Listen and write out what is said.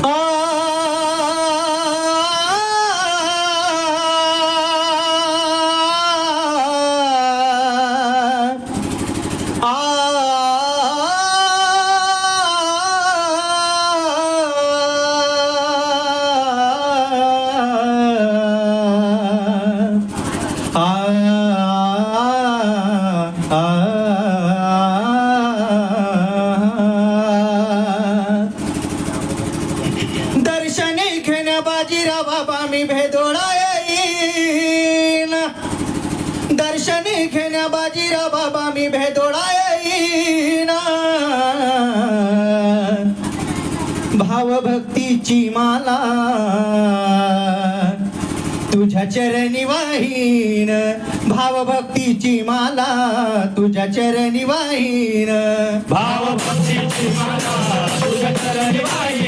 Oh! दर्शनी घेण्या बाजीरा बाबा मी भेदोळा येईन दर्शनी घेण्या बाजीरा बाबा मी भेदोळा येईन भावभक्तीची माला तुझ्या चरणी वाहीन. भावभक्तीची माला तुझ्या चरणी वाहीन. भावभक्तीची माला तुझ्या चरणी वाहीन.